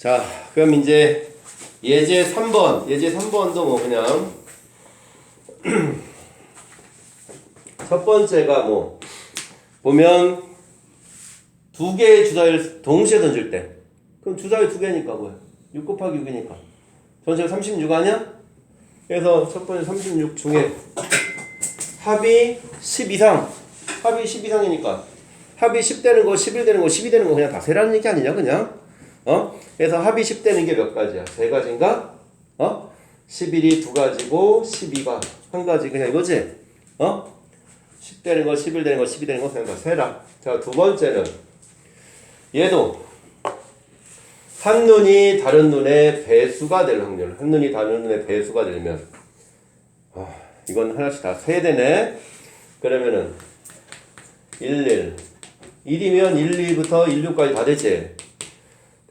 자, 그럼 이제 예제 3번, 예제 3번도 뭐 그냥 첫 번째가 뭐 보면 두 개의 주사위를 동시에 던질 때. 그럼 주사위 두 개니까 뭐야? 6 곱하기 6이니까. 전체가 36 아니야? 그래서 첫 번째 36 중에 합이 10 이상. 합이 10 이상이니까. 합이 10 되는 거, 11 되는 거, 12 되는 거 그냥 다 세라는 얘기 아니냐 그냥 어? 그래서 합이 10 되는 게 몇 가지야? 세 가지인가? 어? 11이 두 가지고 12가 한 가지 그냥 이거지? 어? 10 되는 거, 11 되는 거, 12 되는 거 그냥 다 세라 자 두 번째는 얘도 한 눈이 다른 눈의 배수가 될 확률 한 눈이 다른 눈의 배수가 되면 아, 이건 하나씩 다 세야 되네 그러면은 11 1이면 1, 2부터 1, 6까지 다 되지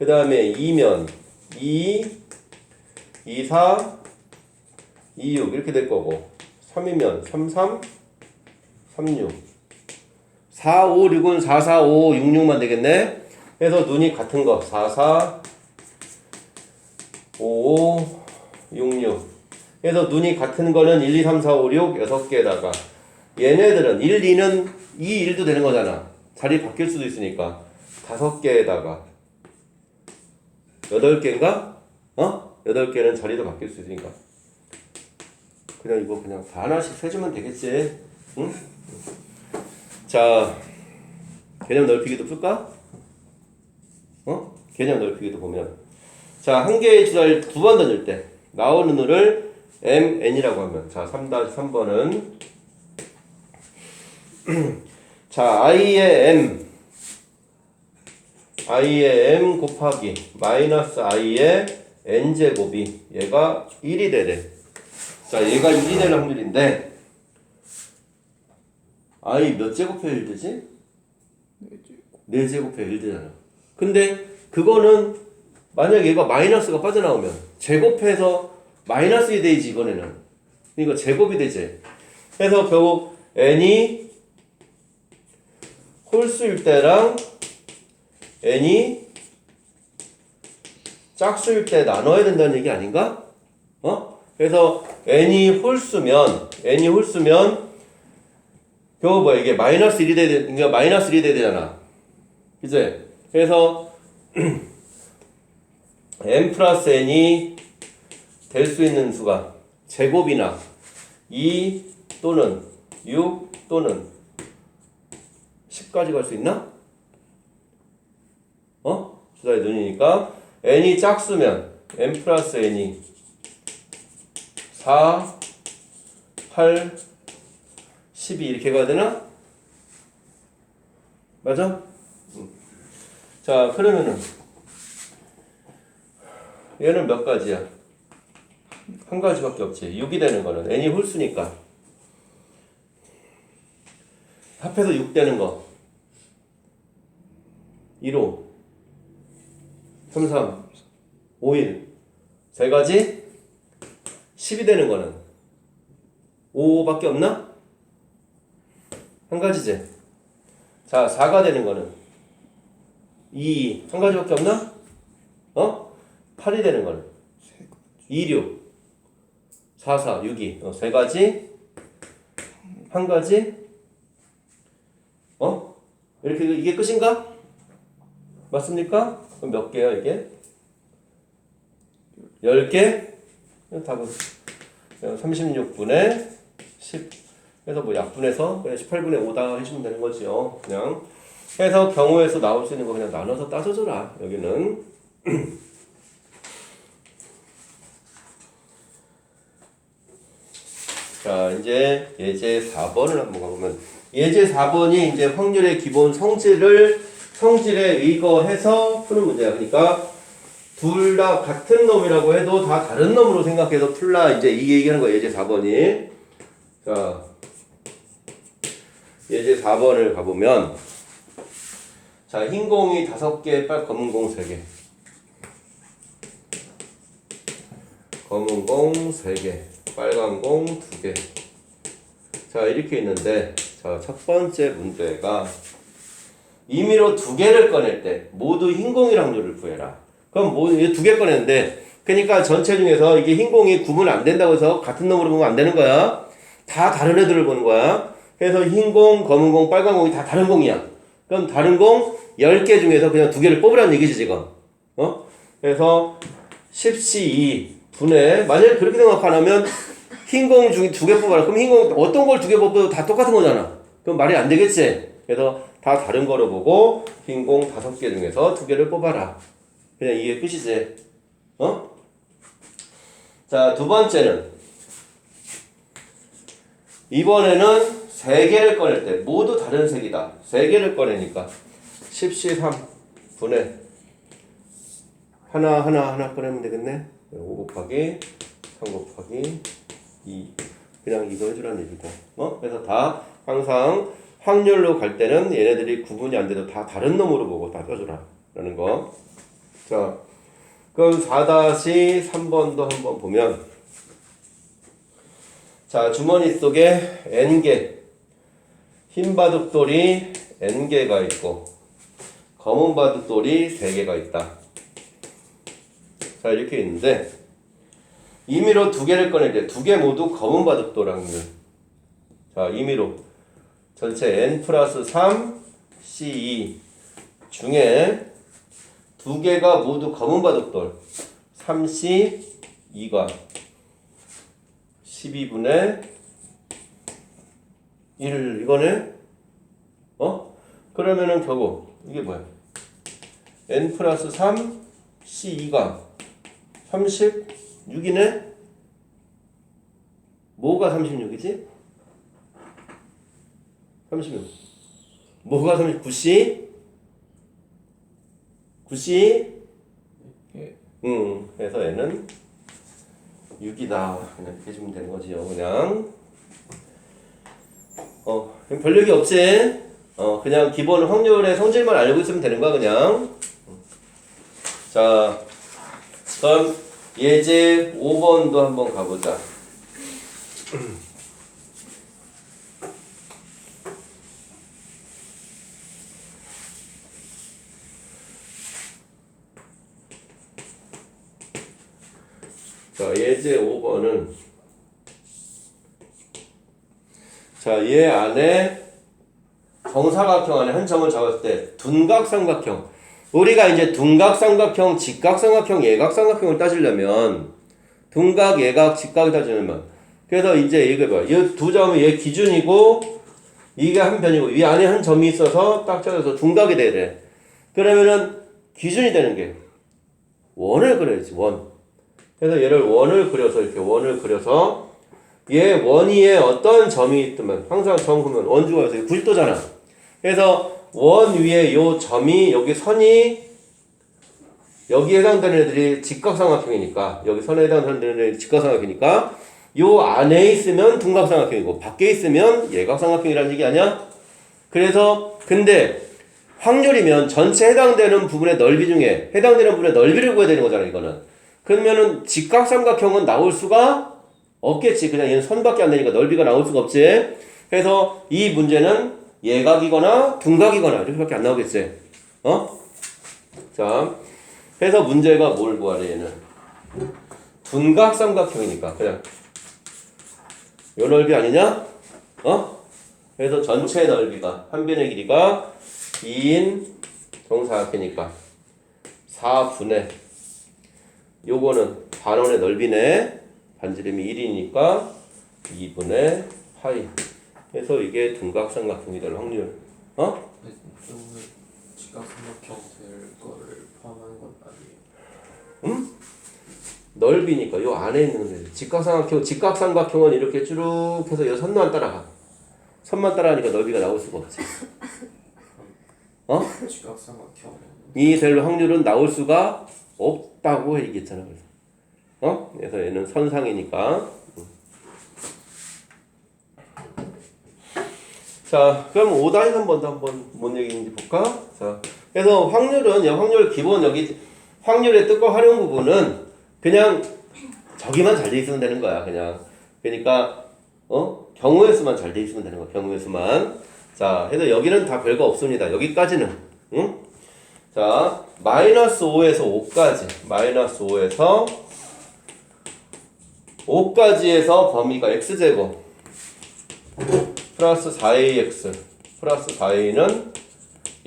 그 다음에 2면 2 2, 4 2, 6 이렇게 될 거고. 3이면 3, 3 3, 6 4, 5, 6은 4, 4, 5, 6, 6만 되겠네. 그래서 눈이 같은 거. 4, 4 5, 5 6, 6 그래서 눈이 같은 거는 1, 2, 3, 4, 5, 6 6개에다가 얘네들은 1, 2는 2, 1도 되는 거잖아. 자리 바뀔 수도 있으니까. 5개에다가 8개인가? 어? 8개는 자리도 바뀔 수 있으니까 그냥 이거 그냥 다 하나씩 세주면 되겠지 응? 자 개념 넓히기도 풀까? 어? 개념 넓히기도 보면 자 한 개의 주사를 두 번 던질 때 나오는 누를 mn이라고 하면 자 3-3번은 자 i의 m i의 m 곱하기 마이너스 i의 n 제곱이 얘가 1이 되래 자 얘가 1이 되는 확률인데 i 몇 제곱해 1 되지? 4 제곱해 1 되잖아. 근데 그거는 만약 얘가 마이너스가 빠져나오면 제곱해서 마이너스 1 되지 이번에는. 이거 제곱이 되지. 그래서 결국 n이 홀수일 때랑 n이 짝수일 때 나눠야 된다는 얘기 아닌가? 어? 그래서 n이 홀수면 n이 홀수면 겨우 뭐야 이게 마이너스 1이 돼야 되, 그러니까 마이너스 1이 돼야 되잖아 그지? 그래서 n 플러스 n이 될 수 있는 수가 제곱이나 2 또는 6 또는 10까지 갈 수 있나? 어? 주사위 눈이니까 n이 짝수면 n 플러스 n이 4, 8, 12 이렇게 가야 되나? 맞아? 응. 자 그러면은 얘는 몇 가지야? 한 가지밖에 없지 6이 되는 거는 n이 홀수니까 합해서 6 되는 거 1호 3, 3 5, 1세 가지 10이 되는 거는 5밖에 없나? 한 가지지 자 4가 되는 거는 2, 한 가지밖에 없나? 어? 8이 되는 거는 2, 6 4, 4, 6이 어, 세 가지 한 가지 어? 이렇게 이게 끝인가? 맞습니까? 그럼 몇 개야 이게? 10개? 답은 36분의 10 그래서 뭐 약분해서 그냥 18분의 5다 해주면 되는 거지요 그냥 해서 경우에서 나올 수 있는 거 그냥 나눠서 따져줘라 여기는 자 이제 예제 4번을 한번 가보면 예제 4번이 이제 확률의 기본 성질을 성질에 의거해서 푸는 문제야. 그러니까 둘 다 같은 놈이라고 해도 다 다른 놈으로 생각해서 풀라. 이제 이 얘기하는 거야. 예제 4번이. 자 예제 4번을 가보면 자 흰 공이 다섯 개, 빨 검은 공세 개. 검은 공세 개, 빨간 공두 개. 자 이렇게 있는데 자 첫 번째 문제가 임의로 두 개를 꺼낼 때 모두 흰 공일 확률을 구해라. 그럼 뭐두개 꺼냈는데 그러니까 전체 중에서 이게 흰 공이 구분 안 된다고 해서 같은 놈으로 보면 안 되는 거야. 다 다른 애들을 보는 거야. 그래서 흰 공, 검은 공, 빨간 공이 다 다른 공이야. 그럼 다른 공 10개 중에서 그냥 두 개를 뽑으라는 얘기지 지금. 어? 그래서 10C 2 분의 만약에 그렇게 생각하면 흰 공 중에 두 개 뽑아라. 그럼 흰 공 어떤 걸 두 개 뽑아도 다 똑같은 거잖아. 그럼 말이 안 되겠지. 그래서 다 다른 거로 보고 흰공 다섯 개 중에서 두 개를 뽑아라. 그냥 이게 끝이지. 어? 자, 두 번째는 이번에는 세 개를 꺼낼 때 모두 다른 색이다. 세 개를 꺼내니까 10C 3 분의 하나 하나 하나 꺼내면 되겠네. 5 곱하기 3 곱하기 2 그냥 이거 해주라는 얘기고. 어? 그래서 다 항상 확률로 갈 때는 얘네들이 구분이 안 돼도 다 다른 놈으로 보고 다 써주라. 라는 거. 자, 그럼 4-3번도 한번 보면 자, 주머니 속에 N개 흰 바둑돌이 N개가 있고 검은 바둑돌이 3개가 있다. 자, 이렇게 있는데 임의로 두 개를 꺼낼 때 두 개 모두 검은 바둑돌 확률. 자, 임의로 전체 N 플러스 3 C2 중에 두 개가 모두 검은 바둑돌 3C 2가 12분의 1 이거네 어? 그러면은 결국 이게 뭐야 n 플러스 3 c 2가 36이네 뭐가 36이지? 36 뭐가 39c? 9c? 예. 응 그래서 얘는 6이다 그냥 이렇게 주면 되는 거지요 그냥 어 별 얘기 없지 어 그냥 기본 확률의 성질만 알고 있으면 되는 거야 그냥 자 그럼 예제 5번도 한번 가보자 자, 예제 5번은 자, 얘 안에 정사각형 안에 한 점을 잡았을 때 둔각삼각형 우리가 이제 둔각삼각형, 직각삼각형, 예각삼각형을 따지려면 둔각, 예각, 직각을 따지려면 그래서 이제 이거 봐. 이 두 점이 얘 기준이고 이게 한 편이고 이 안에 한 점이 있어서 딱 잡아서 둔각이 돼야 돼. 그러면은 기준이 되는 게 원을 그려야지 원. 그래서 얘를 원을 그려서 이렇게 원을 그려서 얘 원위에 어떤 점이 있으면 항상 점 보면 원주가 여기서 90도잖아. 그래서 원 위에 요 점이 여기 선이 여기에 해당되는 애들이 직각삼각형이니까 여기 선에 해당되는 애들이 직각삼각형이니까 요 안에 있으면 둔각삼각형이고 밖에 있으면 예각삼각형이라는 얘기 아니야? 그래서 근데 확률이면 전체 해당되는 부분의 넓이 중에 해당되는 부분의 넓이를 구해야 되는 거잖아 이거는. 그러면은 직각삼각형은 나올 수가 없겠지. 그냥 얘는 선밖에 안 되니까 넓이가 나올 수가 없지. 그래서 이 문제는 예각이거나 둔각이거나 이렇게밖에 안 나오겠지. 어? 자, 그래서 문제가 뭘 구하래 얘는 둔각 삼각형이니까 그냥 요 넓이 아니냐? 어? 그래서 전체 넓이가 한 변의 길이가 2인 정사각형이니까 4분의 요거는 반원의 넓이네. 반지름이 1이니까 2분의 파이. 그래서 이게 둔각삼각형이 될 확률. 어? 오늘 직각삼각형 될 거를 포함하는 건 아니에요. 넓이니까 요 안에 있는 애. 직각삼각형, 직각삼각형은 이렇게 쭉 해서 요 선만 따라가. 선만 따라가니까 넓이가 나올 수가 없지. 어? 직각삼각형 이 될 확률은 나올 수가 없다고 얘기했잖아. 그래서. 어? 그래서 얘는 선상이니까. 음. 자, 그럼 5단위 3번도 한번 뭔 얘기인지 볼까? 자, 그래서 확률은, 여 확률 기본 여기 확률의 뜻과 활용 부분은 그냥 저기만 잘 돼 있으면 되는 거야, 그냥. 그러니까, 어? 경우의 수만 잘 돼 있으면 되는 거야, 경우의 수만. 자, 그래서 여기는 다 별거 없습니다. 여기까지는. 응? 자, 마이너스 5에서 5까지. 마이너스 5에서 5까지에서 범위가 x제곱. 플러스 4ax. 플러스 4a는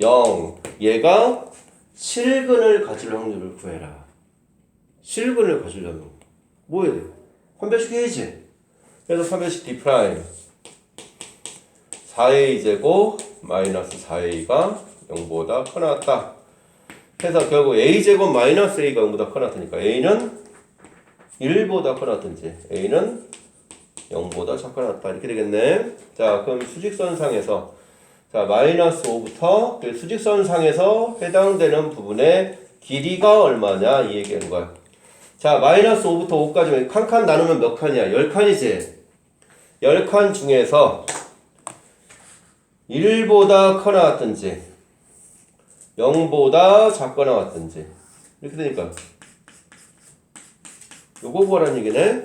0. 얘가 실근을 가질 확률을 구해라. 실근을 가지려면 뭐 해야 돼? 판별식 해야지. 그래서 판별식 d 프라임 4a 제곱 마이너스 4a가 0보다 커 나왔다. 해서 결국 a 제곱 마이너스 a가 0보다 커 나왔으니까 a는 1보다 커 나왔든지 a는 0보다 작고 나왔다 이렇게 되겠네. 자 그럼 수직선상에서 자 마이너스 5부터 그 수직선상에서 해당되는 부분의 길이가 얼마냐 이 얘기하는 거야. 자 마이너스 5부터 5까지 칸칸 나누면 몇 칸이야? 10칸이지. 10칸 중에서 1보다 커 나왔든지 0보다 작거 나왔든지 이렇게 되니까 요거 보라는 얘기네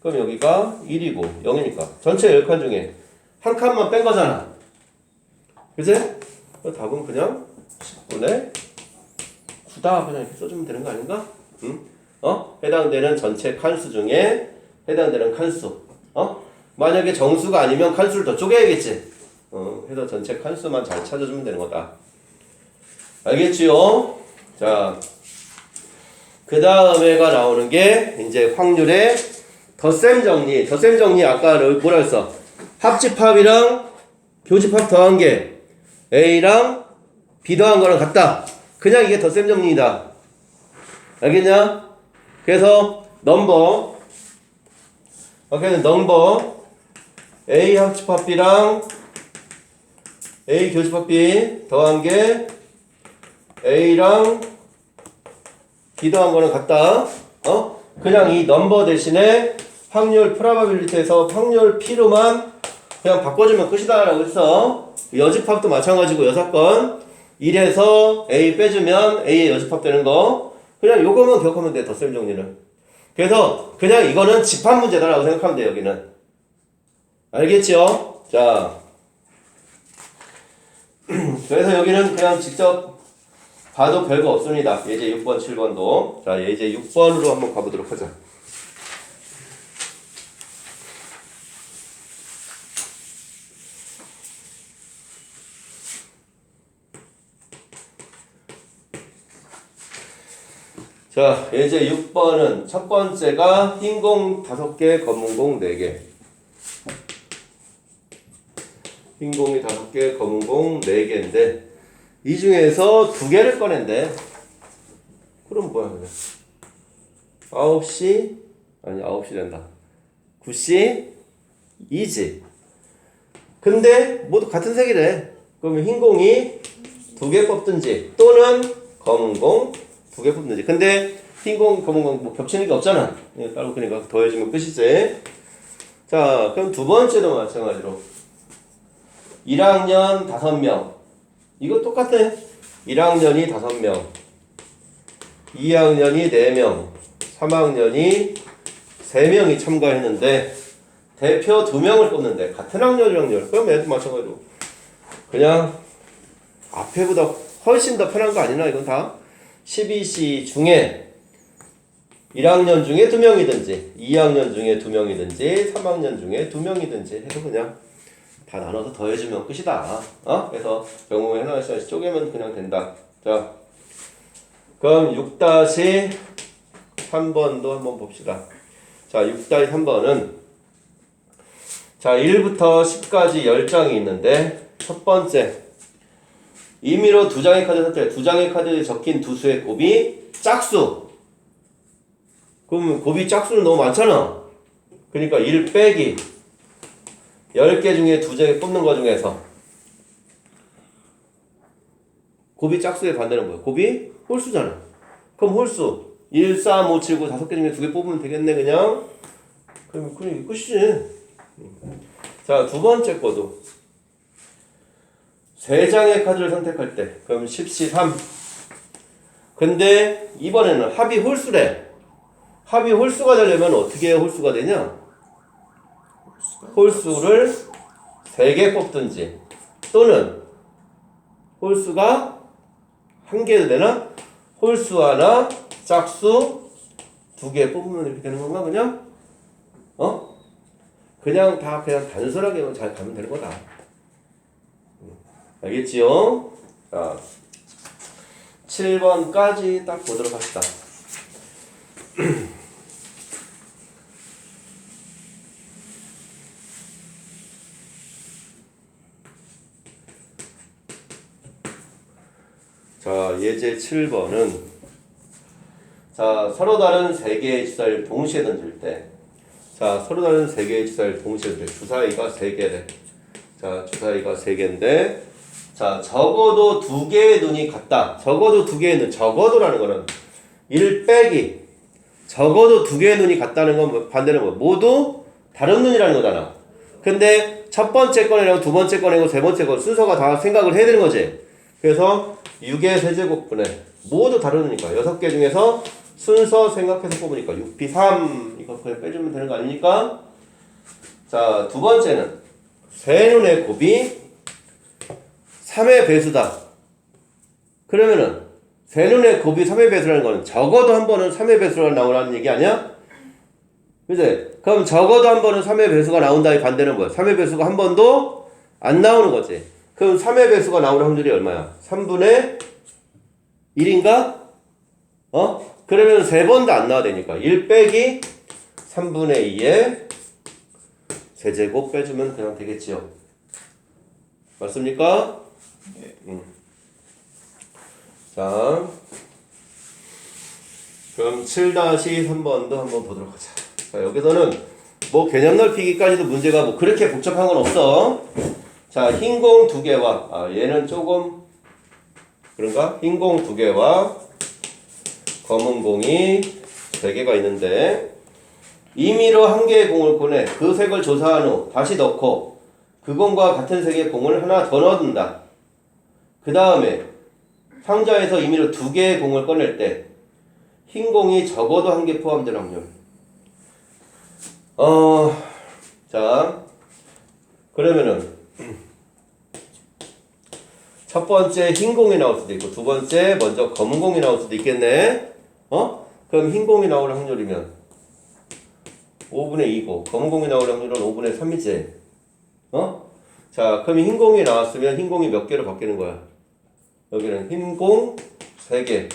그럼 여기가 1이고 0이니까 전체 10칸 중에 한 칸만 뺀 거잖아 그지? 그 답은 그냥 10분의 9다 그냥 이렇게 써주면 되는 거 아닌가? 응? 어? 해당되는 전체 칸수 중에 해당되는 칸수 어? 만약에 정수가 아니면 칸수를 더 쪼개야겠지 어, 해서 전체 칸수만 잘 찾아주면 되는 거다. 알겠지요? 자, 그 다음에가 나오는 게 이제 확률의 덧셈 정리. 덧셈 정리 아까 뭐라 했어? 합집합이랑 교집합 더한 게 A랑 B 더한 거랑 같다. 그냥 이게 덧셈 정리이다. 알겠냐? 그래서 넘버 오케이 넘버 A 합집합 B랑 A 교집합 B 더한 게 A랑 더한 거는 같다. 어? 그냥 이 넘버 대신에 확률 프라바빌리티에서 확률 P로만 그냥 바꿔주면 끝이다라고 했어. 여집합도 마찬가지고 여사건 1에서 A 빼주면 A의 여집합 되는 거. 그냥 요거만 기억하면 돼, 덧셈 정리는. 그래서 그냥 이거는 집합 문제다라고 생각하면 돼, 여기는. 알겠지요? 자. 그래서 여기는 그냥 직접 봐도 별거 없습니다. 예제 6번, 7번도. 자, 예제 6번으로 한번 가보도록 하자. 자, 예제 6번은 첫 번째가 흰공 5개, 검은 공 4개. 흰 공이 5개, 검은 공 4개인데 이 중에서 두 개를 꺼낸대. 그럼 뭐야, 그냥. 9시, 아니, 9시 된다. 9시, 2지. 근데 모두 같은 색이래. 그러면 흰 공이 두 개 뽑든지 또는 검은 공 두 개 뽑든지. 근데 흰 공, 검은 공 뭐 겹치는 게 없잖아. 이거 따로 그러니까 더해주면 끝이지. 자, 그럼 두 번째도 마찬가지로 1학년 5명. 이거 똑같아. 1학년이 5명. 2학년이 4명. 3학년이 3명이 참가했는데 대표 2명을 뽑는데 같은 학년이랑 열. 그럼 얘도 마찬가지로 그냥 앞에보다 훨씬 더 편한 거 아니나 이건 다 12시 중에 1학년 중에 2명이든지 2학년 중에 2명이든지 3학년 중에 2명이든지 해서 그냥 다 나눠서 더해주면 끝이다. 어? 그래서 경우에 하나 씩 쪼개면 그냥 된다. 자, 그럼 6-3번도 한번 봅시다. 자, 6-3번은 자, 1부터 10까지 10장이 있는데 첫 번째 임의로 두 장의 카드 선택. 두 장의 카드에 적힌 두 수의 곱이 짝수. 그러면 곱이 짝수는 너무 많잖아. 그러니까 1 빼기 10개 중에 두개 뽑는 거 중에서 곱이 짝수의 반대는 뭐야? 곱이 홀수잖아. 그럼 홀수 1, 3, 5, 7, 9 다섯 개 중에 두 개 뽑으면 되겠네 그냥. 그럼 그럼 끝이지. 자, 두 번째 거도 세 장의 카드를 선택할 때 그럼 10시 3. 근데 이번에는 합이 홀수래. 합이 홀수가 되려면 어떻게 홀수가 되냐? 홀수를 3개 뽑든지 또는 홀수가 한 개도 되나? 홀수 하나, 짝수 두 개 뽑으면 이렇게 되는 건가 그냥? 어? 그냥 다 그냥 단순하게 잘 가면 되는 거다. 음, 알겠지요? 자, 7번까지 딱 보도록 합시다. 자, 예제 7번은 자, 서로 다른 세 개의 주사를 동시에 던질 때 자, 서로 다른 세 개의 주사를 동시에 던질 때 주사위가 세 개래. 자, 주사위가 세 개인데 자, 적어도 두 개의 눈이 같다. 적어도 두 개의 눈, 적어도라는 거는 1 빼기 적어도 두 개의 눈이 같다는 건 뭐- 반대는 뭐? 모두 다른 눈이라는 거잖아. 근데 첫 번째 건이랑 두 번째 건이고 세 번째 건 순서가 다 생각을 해야 되는 거지. 그래서 6의 세제곱분의 모두 다른 눈이니까 여섯 개 중에서 순서 생각해서 뽑으니까 6p 3 이거 그냥 빼주면 되는 거 아닙니까? 자, 두 번째는 세 눈의 곱이 3의 배수다. 그러면은 세 눈의 곱이 3의 배수라는 거는 적어도 한 번은 3의 배수가 나오라는 얘기 아니야? 그지? 그럼 적어도 한 번은 3의 배수가 나온다의 반대는 뭐야? 3의 배수가 한 번도 안 나오는 거지. 그럼 3의 배수가 나오는 확률이 얼마야? 3분의 1인가? 어? 그러면 세 번도 안 나와야 되니까 1 빼기 3분의 2에 세제곱 빼주면 그냥 되겠지요. 맞습니까? 음. 자, 그럼 7-3번도 한번 보도록 하자. 자, 여기서는 뭐 개념 넓히기까지도 문제가 뭐 그렇게 복잡한 건 없어. 자, 흰 공 두 개와, 아, 얘는 조금, 그런가? 흰 공 두 개와 검은 공이 세 개가 있는데, 임의로 한 개의 공을 보내 그 색을 조사한 후 다시 넣고 그 공과 같은 색의 공을 하나 더 넣는다. 그 다음에 상자에서 임의로 두 개의 공을 꺼낼 때 흰 공이 적어도 한 개 포함될 확률. 어, 자, 그러면은 첫 번째 흰 공이 나올 수도 있고 두 번째 먼저 검은 공이 나올 수도 있겠네. 어? 그럼 흰 공이 나올 확률이면 5분의 2고 검은 공이 나올 확률은 5분의 3이지. 어? 자, 그럼 흰 공이 나왔으면 흰 공이 몇 개로 바뀌는 거야? 여기는 흰 공 3개,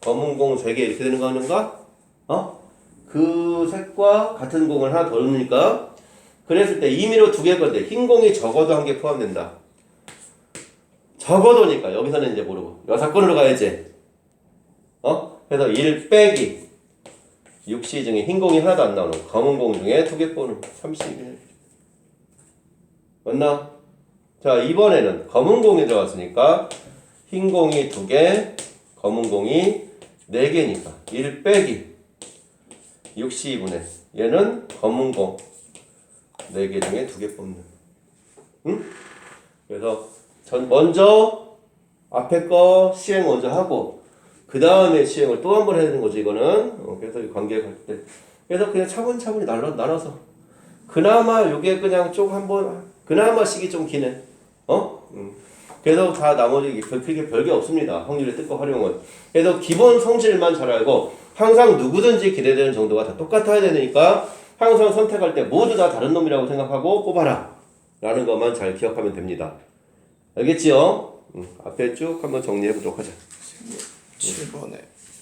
검은 공 3개 이렇게 되는 거 아닌가? 어? 그 색과 같은 공을 하나 더 넣으니까 그랬을 때 임의로 두 개일 건데 흰 공이 적어도 한 개 포함된다. 적어도니까 여기서는 이제 모르고 여사건으로 가야지. 어? 그래서 1 빼기 6시 중에 흰 공이 하나도 안 나오는 검은 공 중에 두개 뽑는 30이네. 맞나? 자 이번에는 검은 공이 들어갔으니까 흰 공이 두 개, 검은 공이 네 개니까 1 빼기 62분의 얘는 검은 공 4개 중에 두 개 뽑는 응? 그래서 전 먼저 앞에 거 시행 먼저 하고 그 다음에 시행을 또 한 번 해야 되는 거지 이거는. 어, 그래서 이 관계 갈때. 그래서 그냥 차분차분히 나눠, 나눠서. 그나마 요게 그냥 쭉 한번 그나마 시기 좀 기네. 어? 음. 그래서 다 나머지 별- 크게 별게 없습니다. 확률의 뜻과 활용은. 그래서 기본 성질만 잘 알고 항상 누구든지 기대되는 정도가 다 똑같아야 되니까 항상 선택할 때 모두 다 다른 놈이라고 생각하고 뽑아라. 라는 것만 잘 기억하면 됩니다 알겠지요? 음, 앞에 쭉 한번 정리해 보도록 하자 7번에